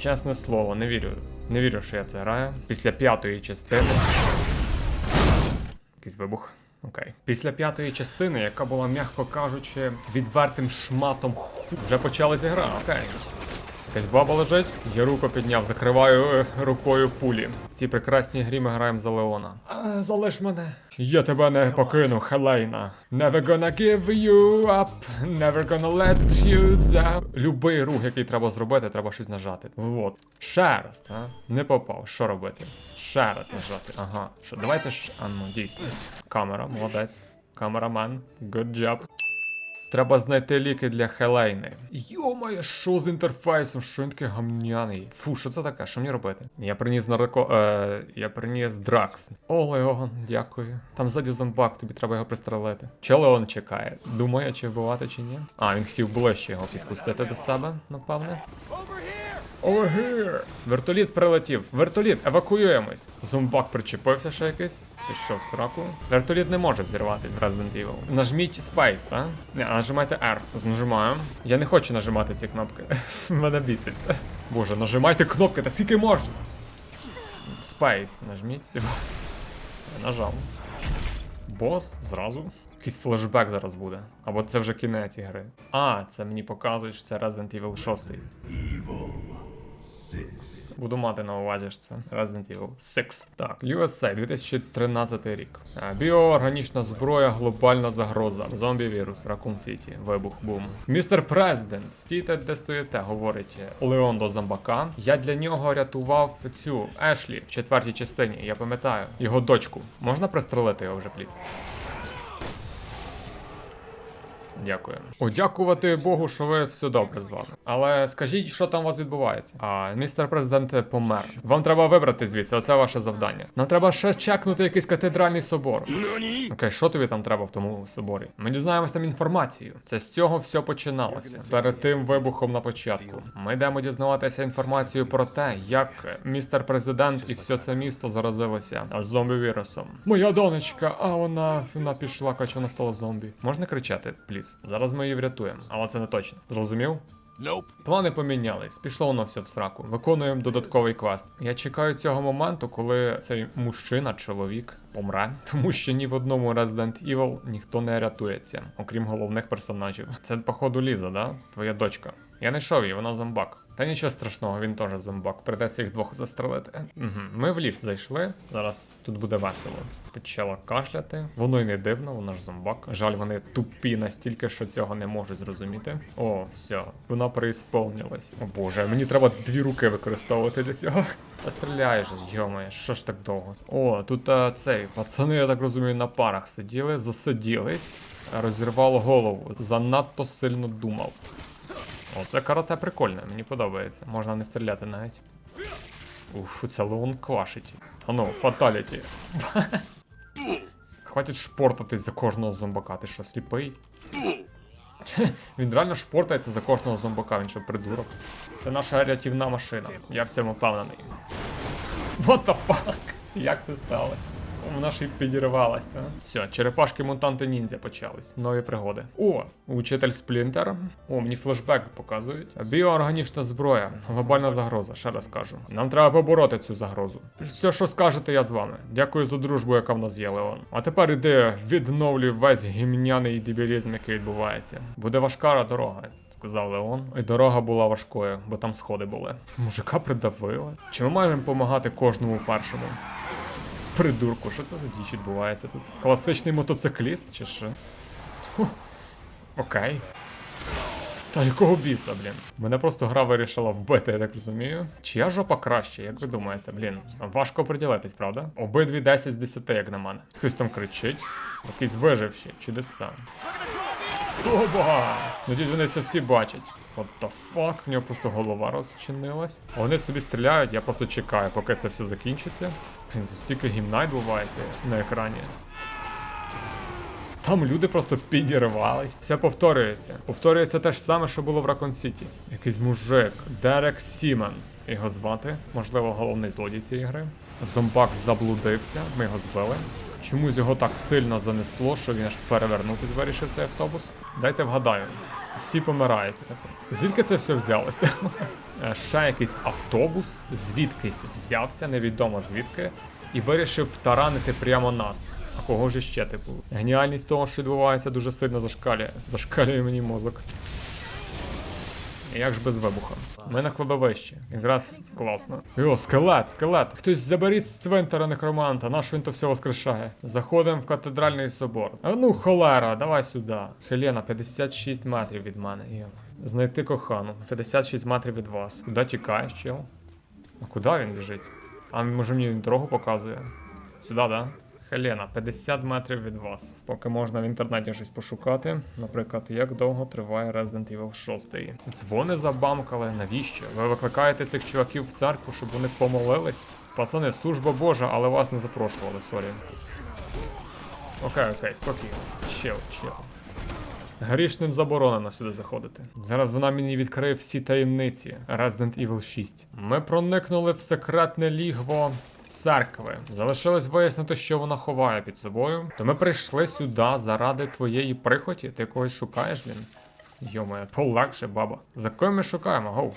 Чесне слово, не вірю. Не вірю, що я це граю. Після п'ятої частини. Якийсь вибух. Окей. Після п'ятої частини, яка була, м'яко кажучи, відвертим шматом ху. Вже почалася гра. Окей. Якась баба лежить, я руку підняв, закриваю е, рукою пулі. В цій прекрасній грі ми граємо за Леона. А, залиш мене. Я тебе не покину, Хелейна. Never gonna give you up, never gonna let you down. Любий рух, який треба зробити, треба щось нажати. Вот. Ще раз, а? Не попав. Що робити? Ще раз нажати. Ага. Що, давайте ж. А ну, дійсно. Камера, молодець. Камерамен. Good job. Треба знайти ліки для Хелейни. Йомає, що з інтерфейсом? Що він такий гамняний? Фу, що це таке? Що мені робити? Я приніс нарако. Е, я приніс Дракс. О, Леон, дякую. Там ззаді зомбак, тобі треба його пристрелити. Чи Леон чекає? Думає, чи вбивати, чи ні? А, він хотів ближче його підпустити до себе, напевне. Over here! Вертоліт прилетів. Вертоліт, евакуюємось. Зомбак причепився ще якийсь. Пішов в сраку. Вертоліт не може взірватись в Resident Evil. Нажміть Space, так? Не, а нажимайте R. Нажимаю. Я не хочу нажимати ці кнопки. Мене бісить. Боже, нажимайте кнопки, та скільки можна? Space, нажміть. Я нажав. Бос зразу. Якийсь флешбек зараз буде. Або це вже кінець ігри. А, це мені показує, що це Resident Evil 6. Буду мати на увазі, що це Resident Evil 6. Так, USA, 2013 рік. Біоорганічна зброя, глобальна загроза. Зомбі-вірус, Ракун Сіті, вибух, бум. Містер Президент, стійте, де стоїте, говорить Леон до зомбака. Я для нього рятував цю Ешлі в четвертій частині, я пам'ятаю. Його дочку. Можна пристрелити його вже, пліс? Дякую. О, дякувати Богу, що ви все добре з вами. Але скажіть, що там у вас відбувається? А містер президент помер. Вам треба вибрати звідси, оце ваше завдання. Нам треба ще чекнути якийсь катедральний собор. Окей, що тобі там треба в тому соборі? Ми дізнаємося там інформацію. Це з цього все починалося. Перед тим вибухом на початку. Ми йдемо дізнаватися інформацію про те, як містер президент і все це місто заразилося зомбі-вірусом. Моя донечка, а вона, вона пішла, каче вона стала зомбі. Можна кричати, пліс? Зараз ми її врятуємо, але це не точно. Зрозумів? Nope. Плани помінялись, пішло воно все в сраку. Виконуємо додатковий квест. Я чекаю цього моменту, коли цей мужчина, чоловік, помре. Тому що ні в одному Resident Evil ніхто не рятується, окрім головних персонажів. Це, походу, Ліза, да? Твоя дочка. Я не йшов її, вона зомбак. Та нічого страшного, він теж зомбак. Придеться їх двох застрелити. Угу. Ми в ліфт зайшли. Зараз тут буде весело. Почала кашляти. Воно й не дивно, вона ж зомбак. Жаль, вони тупі настільки, що цього не можуть зрозуміти. О, все, вона преісполнилась. О боже, мені треба дві руки використовувати для цього. Та стріляєш, йомає, що ж так довго? О, тут а, цей, пацани, я так розумію, на парах сиділи, засиділись, розірвало голову. Занадто сильно думав. О, це карате прикольне, мені подобається. Можна не стріляти навіть. Уф, це Леон квашить. Ану, фаталіті. Хватить шпортатись за кожного зомбака, ти що, сліпий? Він реально шпортається за кожного зомбака, він що придурок. Це наша рятівна машина. Я в цьому впевнений. What the fuck? Як це сталося? Вона ж і підірвалась, та? Все, черепашки мутанти ніндзя почались. Нові пригоди. О, учитель Сплінтер. О, мені флешбек показують. Біоорганічна зброя. Глобальна загроза, ще раз кажу. Нам треба побороти цю загрозу. Все, що скажете, я з вами. Дякую за дружбу, яка в нас є, Леон. А тепер іди відновлюй весь гімняний дебілізм, який відбувається. Буде важка дорога. Сказав Леон, і дорога була важкою, бо там сходи були. Мужика придавило. Чи ми маємо допомагати кожному першому? Придурку, що це за діч відбувається тут? Класичний мотоцикліст чи що? Фу. Окей. Та якого біса, блін? Мене просто гра вирішила вбити, я так розумію. Чия жопа краще, як ви думаєте, блін? Важко приділитись, правда? Обидві 10 з 10, як на мене. Хтось там кричить. Якийсь виживший, чудеса. О, бога! Надіюсь, вони це всі бачать. What the fuck? В нього просто голова розчинилась. Вони собі стріляють, я просто чекаю, поки це все закінчиться. Блін, тут стільки гімна відбувається на екрані. Там люди просто підірвались. Все повторюється. Повторюється те ж саме, що було в Ракон Сіті. Якийсь мужик, Дерек Сіменс. Його звати, можливо, головний злодій цієї гри. Зомбак заблудився, ми його збили. Чомусь його так сильно занесло, що він аж перевернутись вирішив цей автобус. Дайте вгадаю. Всі помирають. Звідки це все взялось? Е, Ще якийсь автобус, звідкись взявся, невідомо звідки, і вирішив втаранити прямо нас. А кого ж ще типу? Геніальність того, що відбувається, дуже сильно зашкалює. Зашкалює мені мозок. Як ж без вибуха? Ми на кладовищі. Якраз класно. Йо, скелет, скелет. Хтось заберіть з цвинтара некроманта, наш він то все воскрешає. Заходимо в катедральний собор. А ну, холера, давай сюди. Хелена, 56 метрів від мене. Йо. Знайти кохану. 56 метрів від вас. Куди тікаєш, чел? А куди він біжить? А може мені дорогу показує? Сюди, да? Хелена, 50 метрів від вас. Поки можна в інтернеті щось пошукати. Наприклад, як довго триває Resident Evil 6. Дзвони забамкали. Навіщо? Ви викликаєте цих чуваків в церкву, щоб вони помолились? Пацани, служба Божа, але вас не запрошували, сорі. Окей, окей, спокійно. Чел, чел. Грішним заборонено сюди заходити. Зараз вона мені відкриє всі таємниці Resident Evil 6. Ми проникнули в секретне лігво церкви. Залишилось вияснити, що вона ховає під собою. То ми прийшли сюди заради твоєї прихоті. Ти когось шукаєш, блін? Йомоє, полегше, баба. За кого ми шукаємо? Гоу.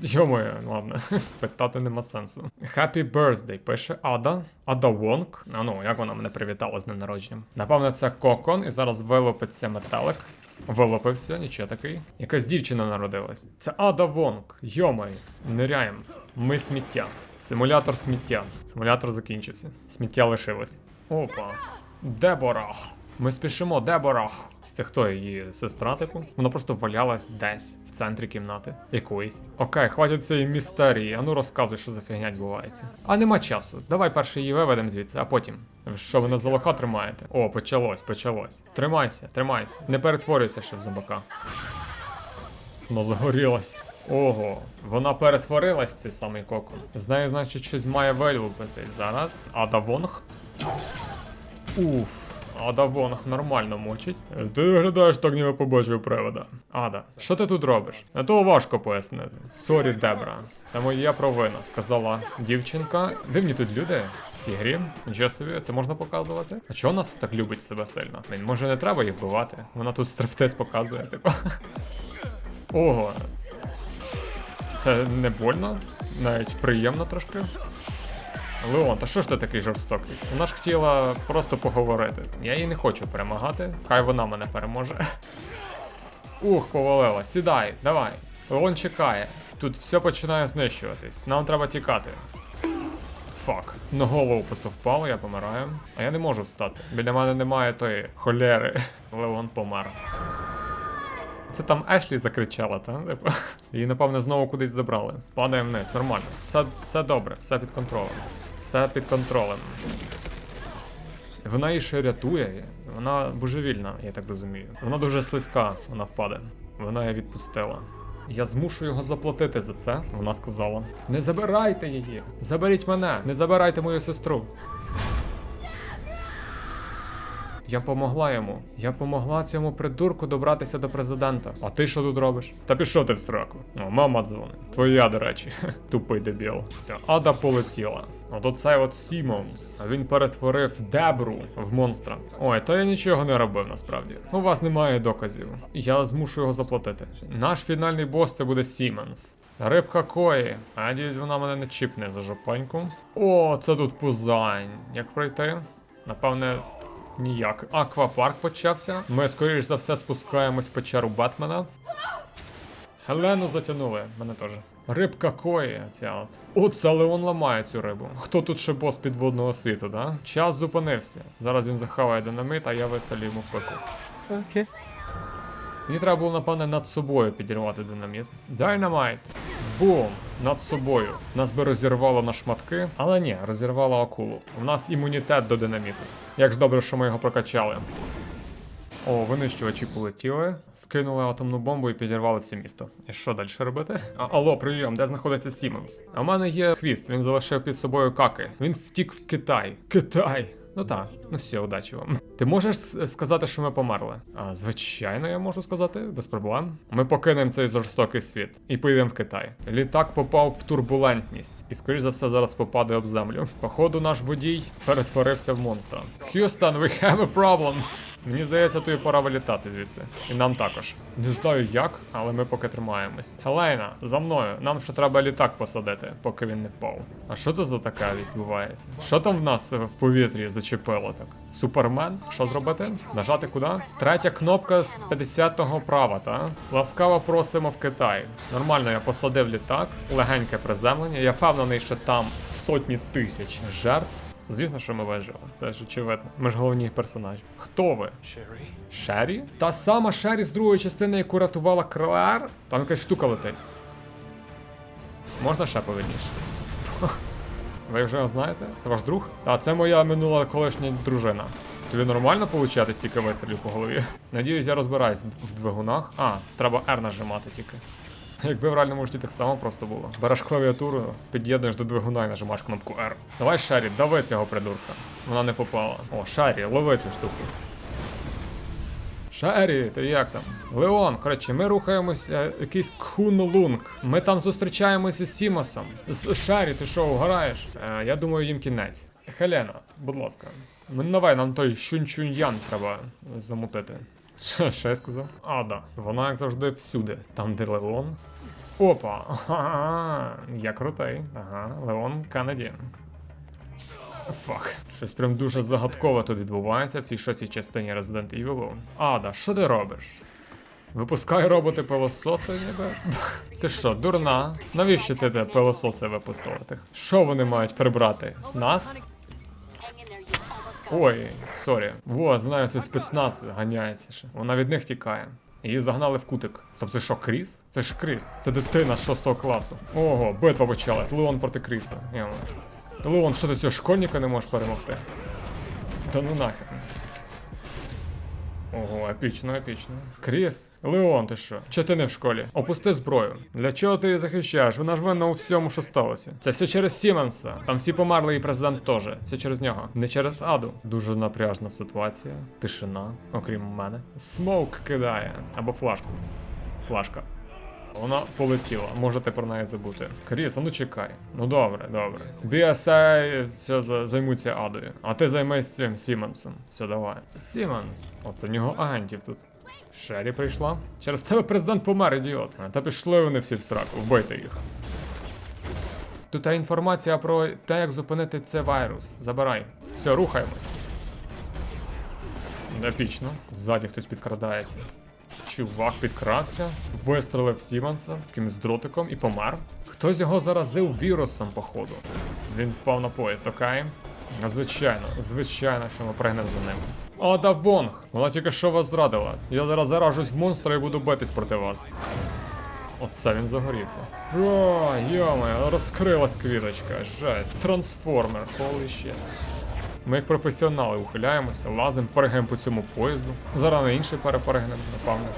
Йомоє, ладно, питати нема сенсу. Happy birthday, пише Ада. Ада Вонг. А ну, як вона мене привітала з днем народженням. Напевно, це кокон, і зараз вилупиться метелик. Вилупився, нічого такий. Якась дівчина народилась. Це Ада Вонг. Йомай, ниряєм. Ми сміття. Симулятор сміття. Симулятор закінчився. Сміття лишилось. Опа. Деборах. Ми спішимо, Дебора. Це хто її сестра, типу? Вона просто валялась десь в центрі кімнати якоїсь. Окей, хватить цієї містерії. А ну розказуй, що за фігня відбувається. А нема часу. Давай перше її виведемо звідси, а потім. Що ви на за лоха тримаєте? О, почалось, почалось. Тримайся, тримайся. Не перетворюйся ще в зомбака. Вона загорілась. Ого, вона перетворилась цей самий кокон. З нею, значить, щось має вилупити. Зараз. Ада Вонг. Уф. Ада Вонг нормально мочить. Ти виглядаєш так, ніби побачив привода. Ада, що ти тут робиш? А то важко пояснити. Сорі, Дебра. Це моя провина, сказала дівчинка. Дивні тут люди в цій грі. Собі, це можна показувати. А чого нас так любить себе сильно? Може не треба їх вбивати? Вона тут стриптиз показує, типу. Ого. Це не больно, навіть приємно трошки. Леон, та що ж ти такий жорстокий? Вона ж хотіла просто поговорити. Я її не хочу перемагати, хай вона мене переможе. Ух, повалила. Сідай, давай. Леон чекає. Тут все починає знищуватись. Нам треба тікати. Фак. На голову просто впало, я помираю. А я не можу встати. Біля мене немає тої холери. Леон помер. Це там Ешлі закричала, та? Типу. Її, напевно, знову кудись забрали. Падаємо вниз, нормально. Все, все добре, все під контролем. Все під контролем. Вона її ще рятує. Вона божевільна, я так розумію. Вона дуже слизька, вона впаде. Вона її відпустила. Я змушу його заплатити за це, вона сказала. Не забирайте її! Заберіть мене! Не забирайте мою сестру! Я помогла йому. Я помогла цьому придурку добратися до президента. А ти що тут робиш? Та пішов ти в сраку. О, мама дзвонить. Твоя, до речі. Тупий дебіл. Все, ада полетіла. От оцей от Сімонс. Він перетворив Дебру в монстра. Ой, то я нічого не робив насправді. У вас немає доказів. Я змушу його заплатити. Наш фінальний бос це буде Сімонс. Рибка кої. Надіюсь, вона мене не чіпне за жопаньку. О, це тут пузань. Як пройти? Напевне, ніяк. Аквапарк почався. Ми, скоріш за все, спускаємось в печеру Бетмена. Хелену затягнули, мене теж. Рибка кої, ця от. О, це Леон ламає цю рибу. Хто тут ще бос підводного світу, да? Час зупинився. Зараз він захаває динамит, а я вистрілю йому в пеку. Окей. Мені треба було, напевне, над собою підірвати динаміт. Дайнамайт. Бум! Над собою. Нас би розірвало на шматки, але ні, розірвало акулу. У нас імунітет до динаміту. Як ж добре, що ми його прокачали. О, винищувачі полетіли, скинули атомну бомбу і підірвали все місто. І що далі робити? А, алло, прийом, де знаходиться Сімонс? А в мене є хвіст, він залишив під собою каки. Він втік в Китай. Китай! Ну так, ну все, удачі вам. Ти можеш сказати, що ми померли? А, звичайно, я можу сказати, без проблем. Ми покинемо цей жорстокий світ і поїдемо в Китай. Літак попав в турбулентність і, скоріш за все, зараз попаде об землю. Походу, наш водій перетворився в монстра. Х'юстон, we have a problem. Мені здається, тобі пора вилітати звідси. І нам також. Не знаю як, але ми поки тримаємось. Хелейна, за мною. Нам ще треба літак посадити, поки він не впав. А що це за таке відбувається? Що там в нас в повітрі зачепило так? Супермен? Що зробити? Нажати куди? Третя кнопка з 50-го права, та? Ласкаво просимо в Китай. Нормально, я посадив літак, легеньке приземлення. Я впевнений, що там сотні тисяч жертв. Звісно, що ми вижили. Це ж очевидно. Ми ж головні персонажі. Хто ви? Sherry? Шері? Та сама Шері з другої частини, яку рятувала Клер? Там якась штука летить. Можна ще повільніше? Ви вже його знаєте? Це ваш друг? Та це моя минула колишня дружина. Тобі нормально получати стільки вистрілів по голові? Надіюсь, я розбираюсь в двигунах. А, треба R нажимати тільки. Якби в реальному житті так само просто було. Береш клавіатуру, під'єднуєш до двигуна і нажимаєш кнопку R. Давай Шері, дави цього придурка. Вона не попала. О, Шері, лови цю штуку. Шері, ти як там? Леон, коротше, ми рухаємося е, якийсь Кунлунг. Ми там зустрічаємося з Сімосом. З Шері, ти що, угораєш? Е, я думаю, їм кінець. Хелена, будь ласка. Ну давай, нам той щунь-чунь-ян треба замутити. Що, що я сказав? А, да. Вона, як завжди, всюди. Там, де Леон. Опа! Ага, я крутий. Ага, Леон Канадін. Фак. Щось прям дуже загадково тут відбувається в цій шостій частині Resident Evil. Ада, що ти робиш? Випускай роботи пилососи, ніби. Ти що, дурна? Навіщо ти те пилососи випустила? Що вони мають прибрати? Нас? Ой, сорі. Во, знаю, це спецназ ганяється ще. Вона від них тікає. Її загнали в кутик. Стоп, це що, Кріс? Це ж Кріс. Це дитина з 6 класу. Ого, битва почалась. Леон проти Кріса. Леон, що ти цього школьника не можеш перемогти? Та ну нахер. Ого, епічно, епічно. Кріс, Леон, ти що? Чи ти не в школі? Опусти зброю. Для чого ти її захищаєш? Вона ж винна у всьому, що сталося. Це все через Сіменса. Там всі померли і президент теж. Все через нього. Не через Аду. Дуже напряжна ситуація. Тишина, окрім мене. Смоук кидає. Або флажку. Флажка. Вона полетіла, можете про неї забути. Кріс, ну чекай. Ну добре, добре. BSA все займуться адою. А ти займись цим Сімонсом. Все, давай. Сімонс. Оце в нього агентів тут. Шері прийшла. Через тебе президент помер, ідіот. Та пішли вони всі в сраку, вбийте їх. Тут є інформація про те, як зупинити цей вірус. Забирай. Все, рухаємось. Епічно. Ззаді хтось підкрадається. Чувак підкрався, вистрелив Сімонса якимось дротиком і помер. Хтось його заразив вірусом, походу. Він впав на поїзд, окей? Ну, Звичайно, звичайно, що ми пригнемо за ним. Ада Вонг! Вона тільки що вас зрадила. Я зараз заражусь в монстра і буду битись проти вас. Оце він загорівся. О, йоме, розкрилась квіточка. Жесть. Трансформер, holy shit. Ми як професіонали ухиляємося, лазимо, перегаємо по цьому поїзду. Зараз на інший перепригнемо, напевно.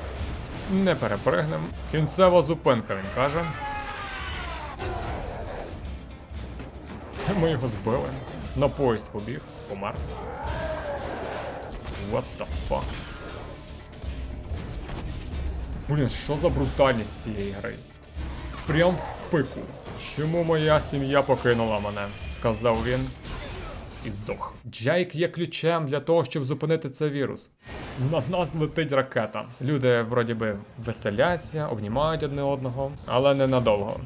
Не перепригнемо. Кінцева зупинка, він каже. Ми його збили. На поїзд побіг, помер. What the fuck? Блін, що за брутальність цієї гри? Прям в пику. Чому моя сім'я покинула мене? сказав він і здох. Джайк є ключем для того, щоб зупинити цей вірус. На нас летить ракета. Люди вроді би веселяться, обнімають одне одного, але ненадовго.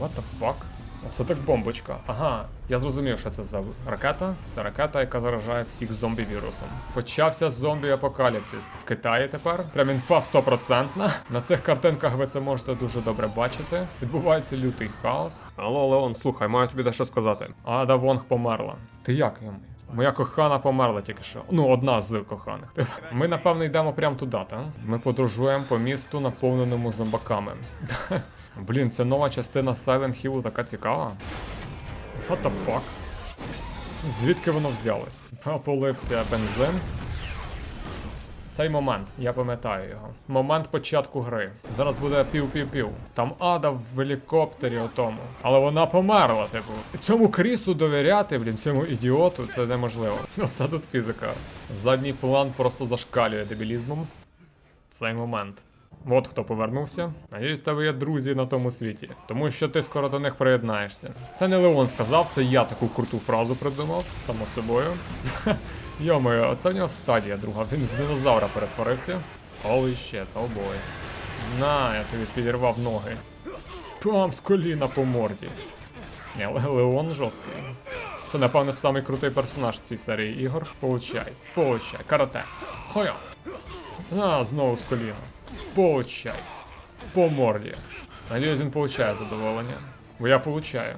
What the fuck? Оце так бомбочка. Ага, я зрозумів, що це за ракета. Це ракета, яка заражає всіх зомбі вірусом. Почався зомбі-апокаліпсис. В Китаї тепер. Прям інфа стопроцентна. На цих картинках ви це можете дуже добре бачити. Відбувається лютий хаос. Алло, Леон, слухай, маю тобі дещо сказати. Ада Вонг померла. Ти як йому? Моя кохана померла тільки що. Ну, одна з коханих. Ми, напевно, йдемо прямо туди, так? Ми подорожуємо по місту, наповненому зомбаками. Блін, ця нова частина Silent Hill така цікава. What the fuck? Звідки воно взялось? Полився бензин. Цей момент, я пам'ятаю його. Момент початку гри. Зараз буде пів-пів-пів. Там ада в гелікоптері отому. Але вона померла, типу. Цьому крісу довіряти, блін, цьому ідіоту, це неможливо. Оце тут фізика. Задній план просто зашкалює дебілізмом. Цей момент. От хто повернувся. Надіюсь, тебе є друзі на тому світі, тому що ти скоро до них приєднаєшся. Це не Леон сказав, це я таку круту фразу придумав, само собою. Йомаю, оце в нього стадія друга. Він в динозавра перетворився. Holy shit, oh. На, я тобі підірвав ноги. Пам з коліна по морді. Але Леон жорсткий. Це, напевно, самий крутий персонаж в цій серії ігор. Получай, получай, карате. Хоя. На, знову з коліна. Получай. По морді. Надіюсь, він получає задоволення. Бо я получаю.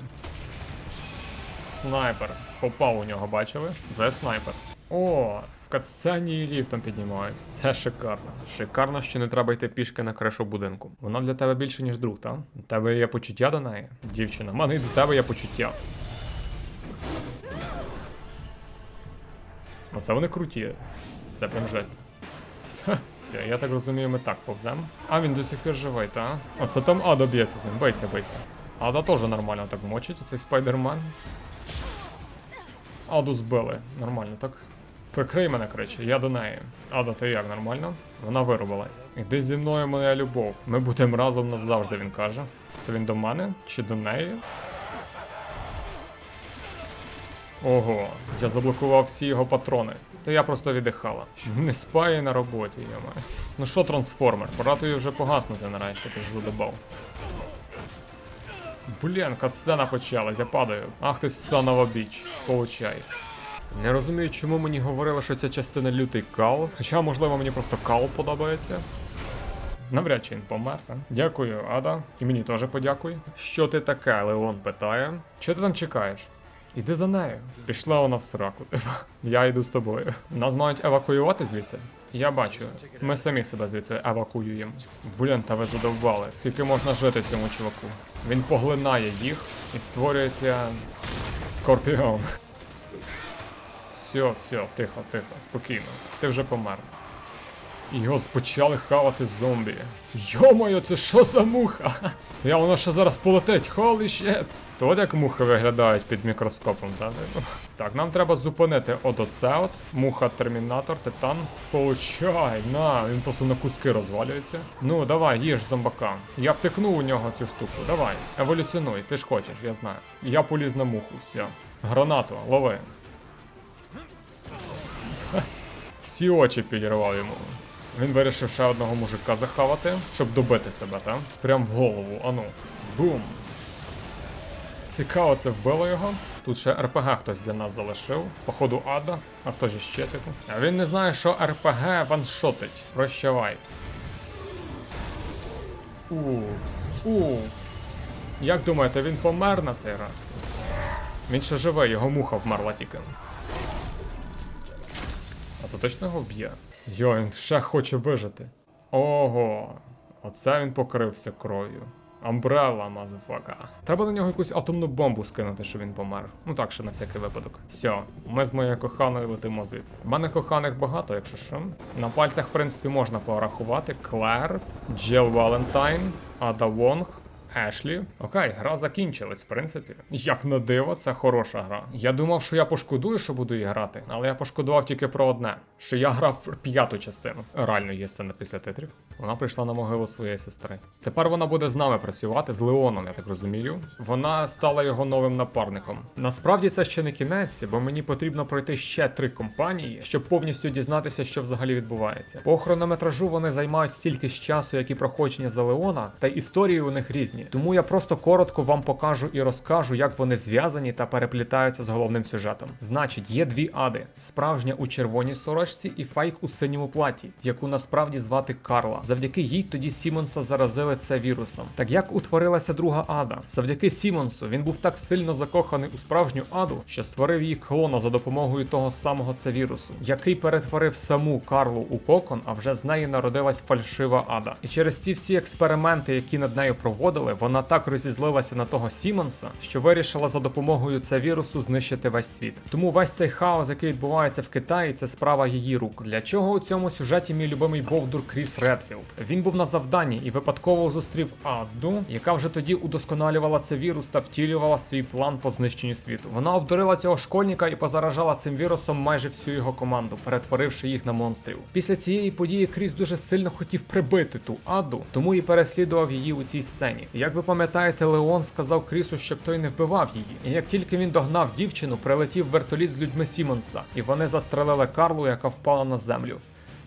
Снайпер. Попав у нього, бачили? Це снайпер. О, в катсцені ліфтом піднімаюсь. Це шикарно. Шикарно, що не треба йти пішки на кришу будинку. Вона для тебе більше, ніж друг, так? У тебе є почуття до неї? Дівчина, в мене до тебе є почуття. Оце вони круті. Це прям жесть. Все, я так розумію, ми так повзем. А він до сих пір живий, та? Оце там Ада б'ється з ним. Бейся, бейся. Ада теж нормально так мочить, цей спайдермен. Аду збили. Нормально, так? Прикрий мене, криче, я до неї. Ада, ти як, нормально? Вона вирубилась. Іди зі мною, моя любов. Ми будемо разом назавжди, він каже. Це він до мене чи до неї? Ого, я заблокував всі його патрони. Та я просто віддихала. Не спає на роботі, яма. Ну що, трансформер, пора тобі вже погаснути нарешті, ти ж задобав. Блін, катсцена почалась, я падаю. Ах ти санова біч. Получай. Не розумію, чому мені говорили, що ця частина лютий кал. Хоча, можливо, мені просто кал подобається. Навряд чи він помер. а? Дякую, Ада. І мені теж подякуй. Що ти таке? Леон питає. Що ти там чекаєш? Іди за нею. Пішла вона в сраку. Я йду з тобою. Нас мають евакуювати звідси? Я бачу. Ми самі себе звідси евакуюємо. Блін, та ви задовбали. Скільки можна жити цьому чуваку? Він поглинає їх і створюється скорпіон. Все, все, тихо, тихо, спокійно. Ти вже помер. Його почали хавати зомбі. Йо-моє, це що за муха? Я воно ще зараз полетить, холі щет. То от як мухи виглядають під мікроскопом, так? Так, нам треба зупинити от оце от. Муха термінатор, титан. Получай, на, він просто на куски розвалюється. Ну, давай, їж зомбака. Я втикну у нього цю штуку. Давай, еволюціонуй, ти ж хочеш, я знаю. Я поліз на муху, все. Гранату, лови. Всі очі підірвав йому. Він вирішив ще одного мужика захавати, щоб добити себе, так? Прям в голову, ану. Бум. Цікаво, це вбило його. Тут ще РПГ хтось для нас залишив. Походу Ада, а хто ж ще типу. А він не знає, що РПГ ваншотить. Прощавай. Уф. Уф. Як думаєте, він помер на цей раз? Він ще живий, його муха вмерла тільки. А це точно його вб'є? Йо, він ще хоче вижити. Ого, оце він покрився кров'ю. Амбрелла, мазафака. Треба на нього якусь атомну бомбу скинути, щоб він помер. Ну так, ще на всякий випадок. Все, ми з моєю коханою летимо звідси. У мене коханих багато, якщо що. На пальцях, в принципі, можна порахувати. Клер, Джил Валентайн, Ада Вонг. Ешлі. Окей, гра закінчилась, в принципі. Як на диво, це хороша гра. Я думав, що я пошкодую, що буду її грати, але я пошкодував тільки про одне: що я грав п'яту частину. Реально є сцена після титрів. Вона прийшла на могилу своєї сестри. Тепер вона буде з нами працювати з Леоном, я так розумію. Вона стала його новим напарником. Насправді це ще не кінець, бо мені потрібно пройти ще три компанії, щоб повністю дізнатися, що взагалі відбувається. По хронометражу вони займають стільки ж часу, як і проходження за Леона, та історії у них різні. Тому я просто коротко вам покажу і розкажу, як вони зв'язані та переплітаються з головним сюжетом. Значить, є дві ади: справжня у червоній сорочці і фейк у синьому платі, яку насправді звати Карла. Завдяки їй тоді Сімонса заразили це вірусом. Так як утворилася друга ада? Завдяки Сімонсу він був так сильно закоханий у справжню аду, що створив її клона за допомогою того самого це вірусу, який перетворив саму Карлу у кокон, а вже з неї народилась фальшива ада. І через ці всі експерименти, які над нею проводили, вона так розізлилася на того Сімонса, що вирішила за допомогою це вірусу знищити весь світ. Тому весь цей хаос, який відбувається в Китаї, це справа її рук. Для чого у цьому сюжеті мій любимий Бовдур Кріс Редфілд? Він був на завданні і випадково зустрів Адду, яка вже тоді удосконалювала це вірус та втілювала свій план по знищенню світу. Вона обдурила цього школьника і позаражала цим вірусом майже всю його команду, перетворивши їх на монстрів. Після цієї події Кріс дуже сильно хотів прибити ту Адду, тому і переслідував її у цій сцені. Як ви пам'ятаєте, Леон сказав Крісу, щоб той не вбивав її. І як тільки він догнав дівчину, прилетів вертоліт з людьми Сімонса, і вони застрелили Карлу, яка впала на землю.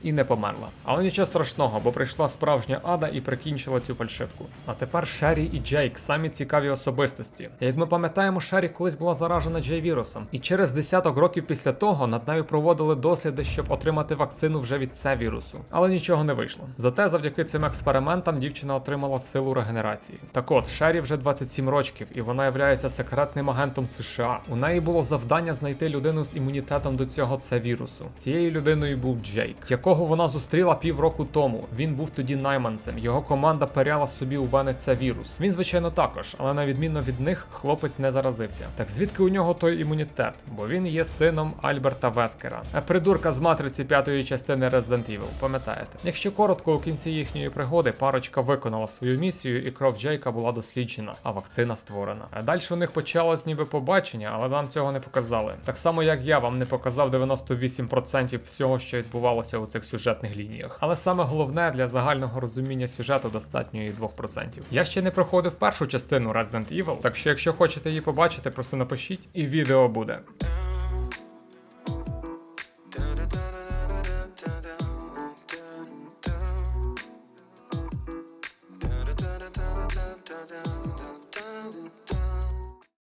І не померла. Але нічого страшного, бо прийшла справжня ада і прикінчила цю фальшивку. А тепер Шері і Джейк самі цікаві особистості. Як ми пам'ятаємо, Шері колись була заражена Джей-вірусом, і через десяток років після того над нею проводили досліди, щоб отримати вакцину вже від це вірусу. Але нічого не вийшло. Зате завдяки цим експериментам дівчина отримала силу регенерації. Так от, Шері вже 27 років, і вона є секретним агентом США. У неї було завдання знайти людину з імунітетом до цього це вірусу. Цією людиною був Джейк, якого вона зустріла півроку тому. Він був тоді найманцем. Його команда перяла собі у вени вірус. Він, звичайно, також, але на відміну від них, хлопець не заразився. Так звідки у нього той імунітет? Бо він є сином Альберта Вескера, а придурка з матриці п'ятої частини Resident Evil, пам'ятаєте? Якщо коротко, у кінці їхньої пригоди парочка виконала свою місію, і кров Джейка була досліджена, а вакцина створена. А далі у них почалось ніби побачення, але нам цього не показали. Так само, як я вам не показав 98% всього, що відбувалося у цих сюжетних лініях. Але саме головне для загального розуміння сюжету достатньо і 2%. Я ще не проходив першу частину Resident Evil, так що якщо хочете її побачити, просто напишіть, і відео буде.